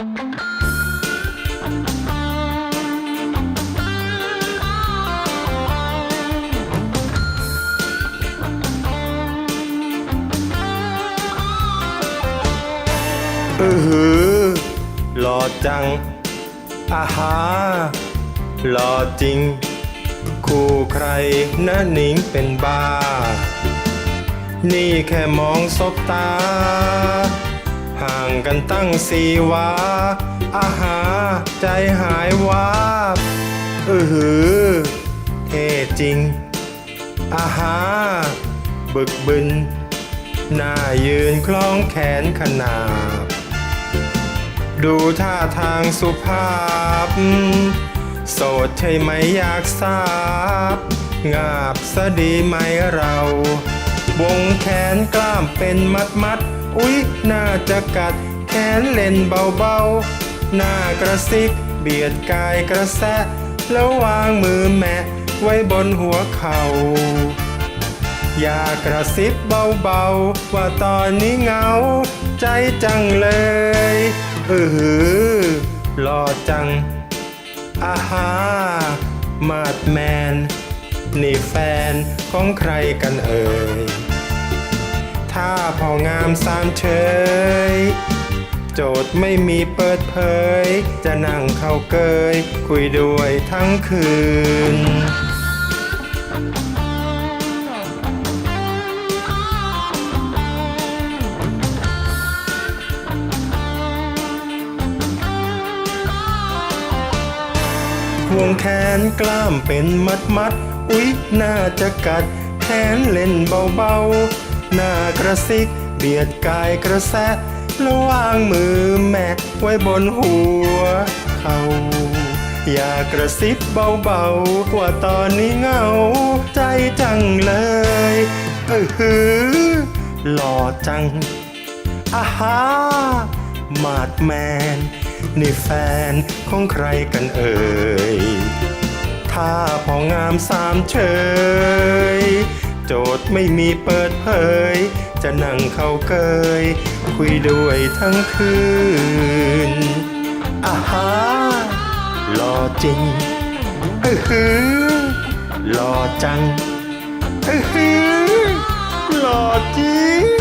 เออหือหล่อจังอาหาหล่อจริง คู่ใครนะหนิงเป็นบ้า นี่แค่มองสบตา ห่างกันตั้งสีวาอาหาใจหายวาบเออหือ เท่จริง อาหา บึกบึน หน้ายืนคล้องแขนขนาบ ดูท่าทางสุภาพ โสดใช่ไหมอยากทราบ งาบสดีไหมเรา วงแขนกล้ามเป็นมัดมัด อุ๊ย น่าจะกัด แขนเล่นเบาๆ หน้ากระซิก เบียดกายกระแสะแล้ววางมือแมะไว้บนหัวเข่าอย่ากระซิบเบาๆ ว่าตอนนี้เหงา ใจจังเลยเออหือหล่อจังอาหามาดแมน นี่แฟนของใครกันเอ่ย ถ้าพองามสามเชยโจทย์ไม่มีเปิดเผย จะนั่งเข้าเกย คุยด้วยทั้งคืนห่วงแขนกล้ามเป็นมัดมัด อุ๊ยน่าจะกัดแขนเล่นเบาๆหน้ากระซิกเบียดกายกระแสะแล้ววางมือแม่ไว้บนหัวเขาอย่ากระซิบเบาๆว่าตอนนี้เหงา ใจจังเลยเออหือหล่อจังอาฮามาดแมน นี่แฟนของใครกันเอ่ย ถ้าพองามสามเชยโจทย์ไม่มีเปิดเผย จะนั่งเข้าเกย คุยด้วยทั้งคืนอาฮาหล่อจริงเออหือหล่อจังเออหือหล่อจริง